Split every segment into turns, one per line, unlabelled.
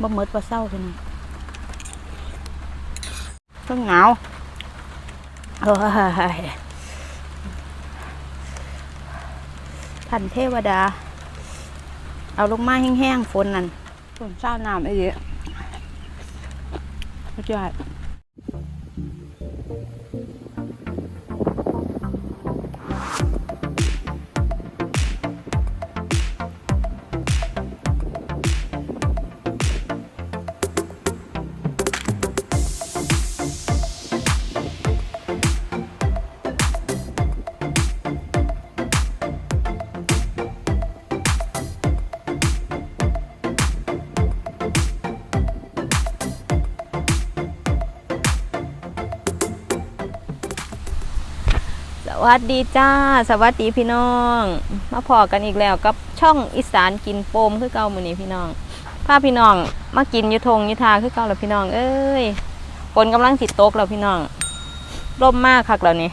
บ่เมิดบ่เศร้าพี่น้องเพิ่งหนาวโอ้ยท่านเทวดา เอาลงมาแห้งๆฝนนั่นฝนเศร้าน้ำไอ้เหี้ยสุดยอดส วัสดีจ้า สวัสดีพี่น้อง มาพอกันอีกแล้วกับช่องอีสานกินโปมคือเก่ามือนี้พี่น้องพาพี่น้องมากินยุทงยุทาคือเก่าแล้วพี่น้อง เอ้ยฝนกำลังสิดตกแล้วพี่น้องร่มมากคักแล้วนี่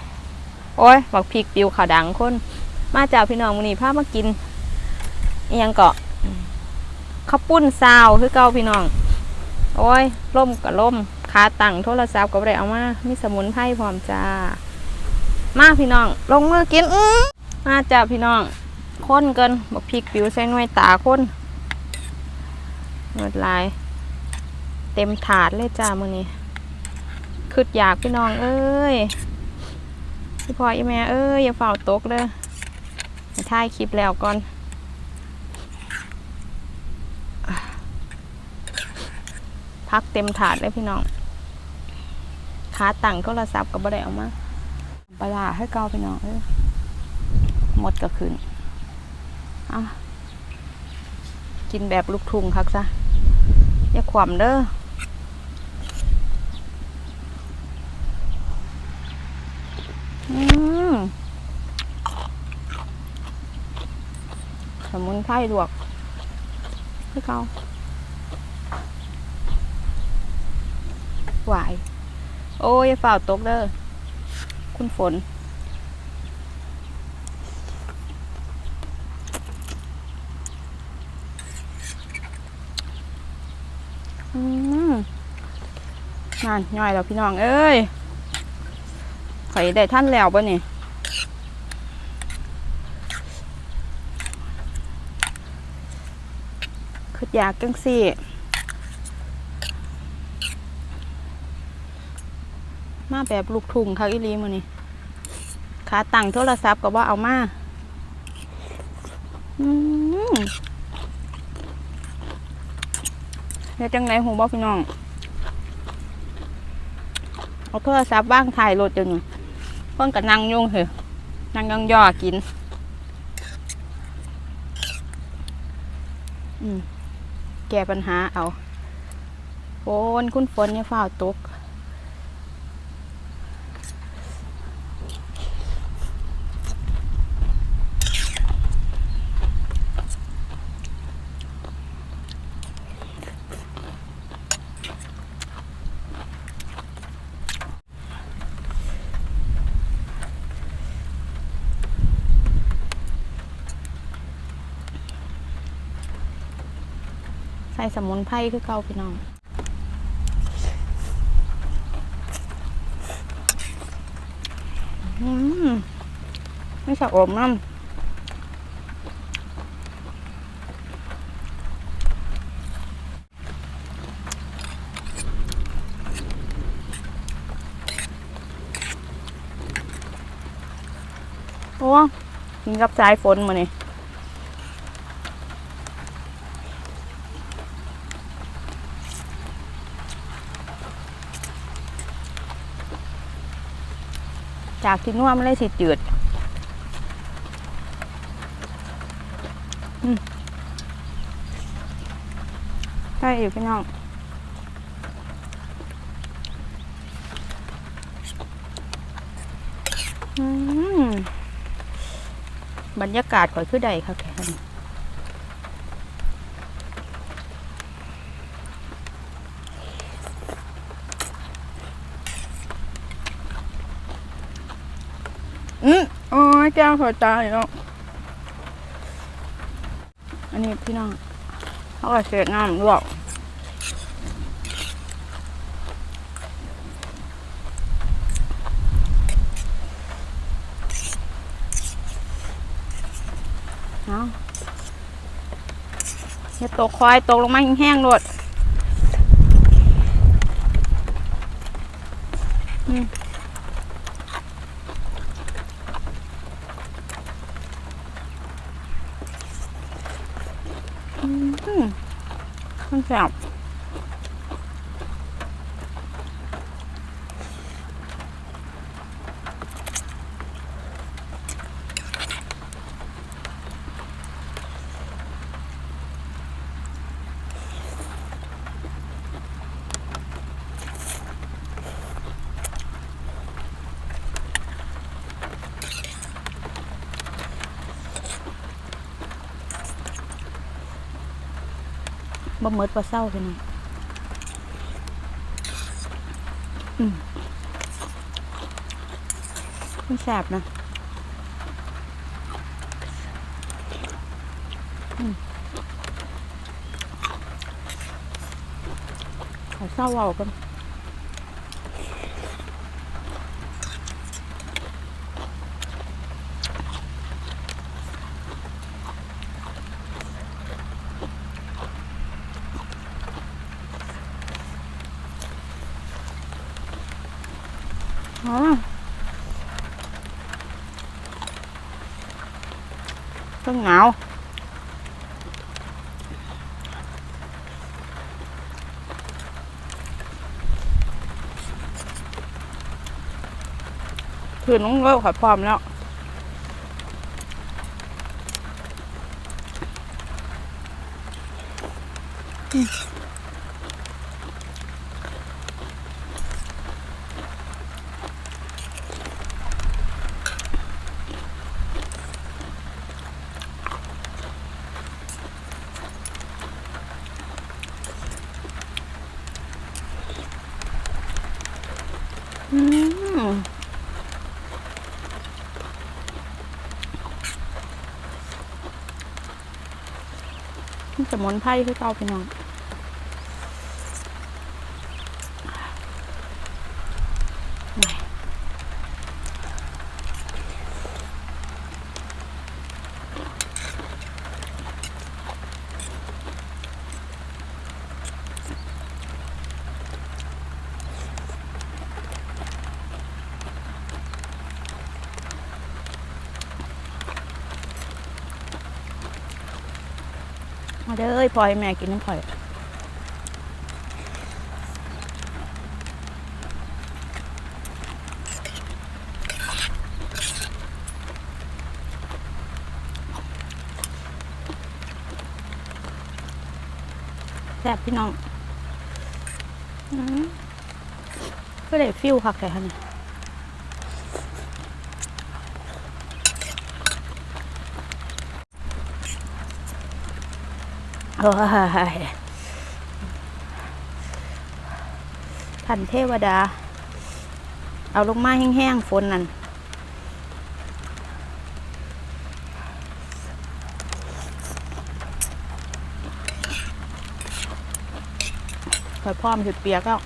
โอ้ยบักพริกปิวขาวดังคนมาจากพี่น้องมือนี้พามากินอียังเกาะข้าวปุ้นซาวคือเก่าพี่น้อง โอ้ยล่มกับล่มขาตั้งโทรศัพท์ก็บ่ได้เอามามีสมุนไพรพร้อมจ้า มาพี่น้อง ลงมือกินมาจ้าพี่น้องข้นเกินบักพริกปิวใส่หน่วยตาข้นหมดลาย เต็มถาดเลยจ้ามือนี้คืดอยากพี่น้อง เอ้ยพี่พ่ออีแม่เอ้ยอย่าเฝ้าตกเลยให้ถ่ายคลิปแล้วก่อนพักเต็มถาดเลยพี่น้องขาตั้งโทรศัพท์ก็บ่ได้เอามา ปลาให้เกาไปหน่อยเอ้ยหมดก็คืนกินแบบลูกทุ่งคักซะอย่าขวมเด้อสมุนไพรลวกให้เกาหวาย โอ้ยอย่าฝ่าตกเด้อ คุณฝน อืมนั่นย่อยแล้วพี่น้อง เอ้ยข่อยได้ท่านแล้วปะนี่คืออยากจังสี่ มาแบบลูกทุ่งค่ะอีหลีมือนี่ขาตั้งโทรศัพท์ก็ว่าเอามาอืมเดี๋ยวจังไหนหูบอกพี่น้อง เอาโทรศัพท์ว่างถ่ายรถจนเพิ่นกับนั่งยุ่งเหอนั่งยองย่อกิน อืมแก้ปัญหาเอาฝนคุณฝนเนี่ยฝ้าตก ส่สมุนไพรคือเก่าพี่น้องอืมไม่สะอมน้ำโอ้กินกับสายฝนมาเนี่ย จากที่นัวมันเลยสิจืดอืมใช่อีกพี่น้องบรรยากาศก่อยคือใดค่ะแก อืโอ้ยแก้วเขาตายแล้วอันนี้พี่น้องเขาก็เสียงามลวกเนาะเฮ็ดตกควายตกลงมาแห้งๆโลด มัน บบ่หมดบ่เศร้าพี่น้องอืมมันแสบนะอืมขอเศร้าเอากัน ต้องเหงาคือน้องเลิกขอพร้อมแล้วอืม สมุนไพรคือเก่าไปหน่อย เด้อเอ้ยพลอยแม่กินน้ำข่อยแซ่บพี่น้องอืมก็เลยฟิวคักแต่ค่ะเนี่ย โอ้ยท่านเทวดา เอาลงมาแห้งๆฝนนั่นข่อยพร้อมจุดเปียกแล้ว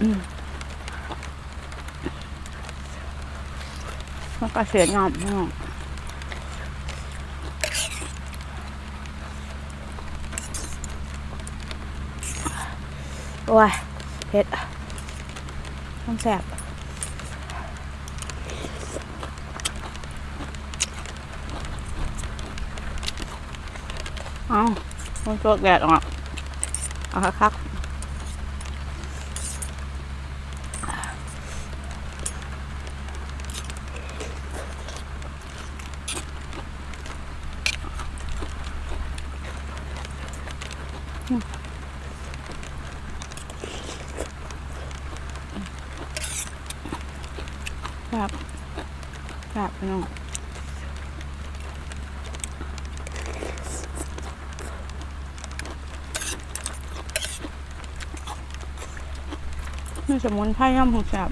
อืม แล้วก็เสียงอมพี่น้องโอ้ยเผ็ดต้องแสบเอามันตัวแดดออกเอาคักๆ สมุนไพรย่ำหูแสบ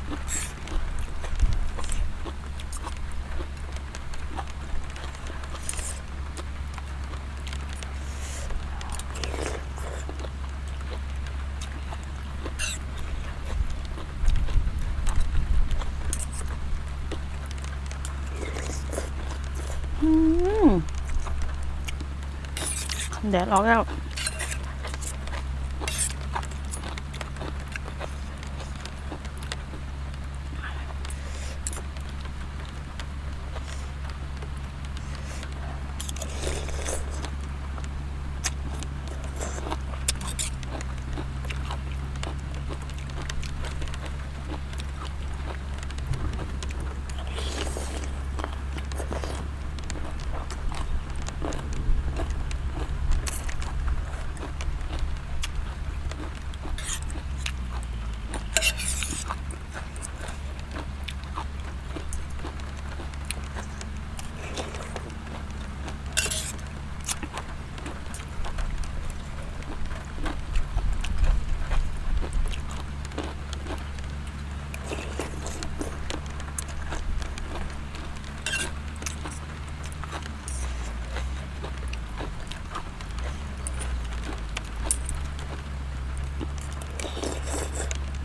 แดดออกแล้ว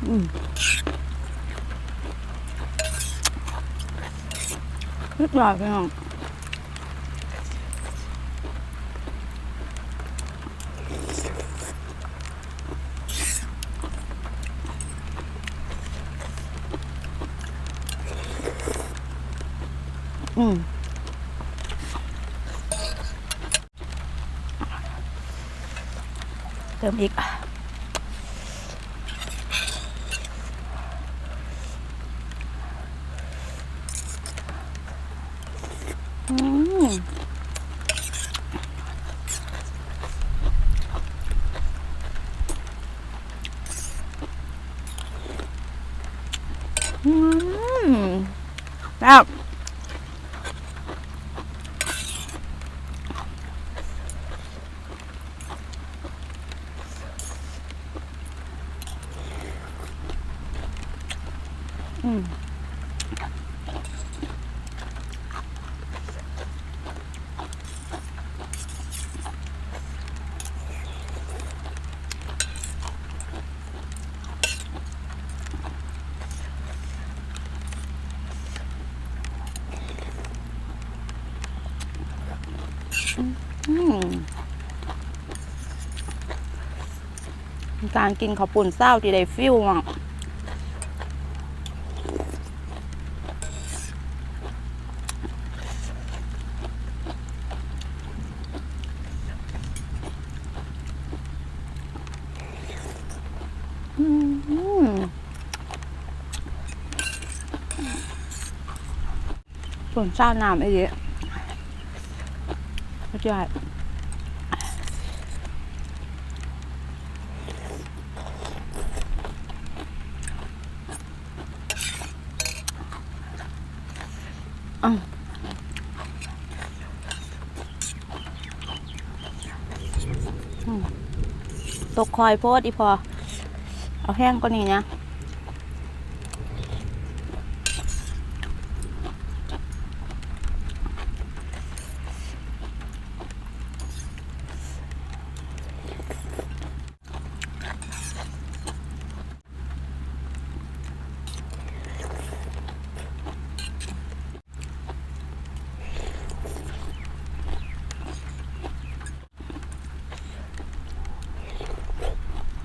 เรียบร้อยพี่น้องอืมเติมอีกอืมอืมแล้วอืม อืม การกินข้าวปุ่นเศร้าที่ได้ฟิลอะส่วนเศร้าน้ำไอ้เยอะ เข้าใจอ้าวอืมตกคอยโพดอีพอ เอาแห้งกว่านี้นะ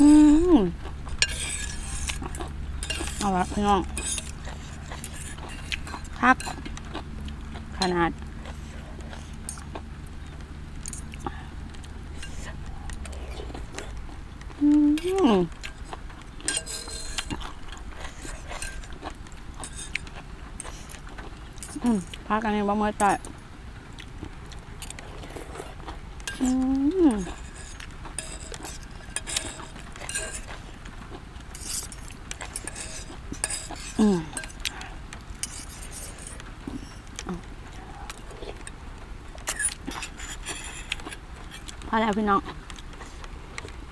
อืมเอาละพี่น้องพัก ขนาด อืมพักอันนี้บ่เมื่อใจอืม อืมเอาพอแล้วพี่น้อง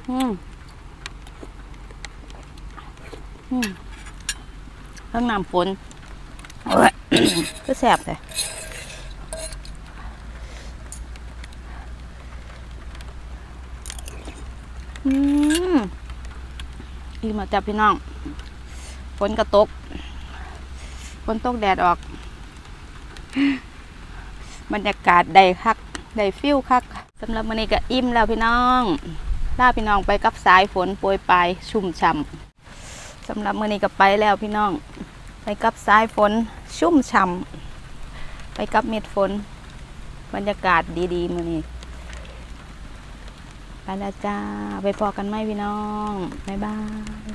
อืม อืมเพิ่องน้ำฝนโอ้ยก็แสบเลยอืมอีมาจับพี่น้อง นกระตกฝนตกแดดออก บรรยากาศได้คักได้ฟิลคักสำหรับมื้อนี้ก็อิ่มแล้วพี่น้องลาพี่น้องไปกับสายฝนโปรยปลายชุ่มฉ่ำสำหรับมื้อนี้ก็ไปแล้วพี่น้อง ไปกับสายฝนชุ่มฉ่ำไปกับเม็ดฝน บรรยากาศดีๆมื้อนี้ไปแล้วจ้า ไปพอกันไหมพี่น้อง บ๊ายบาย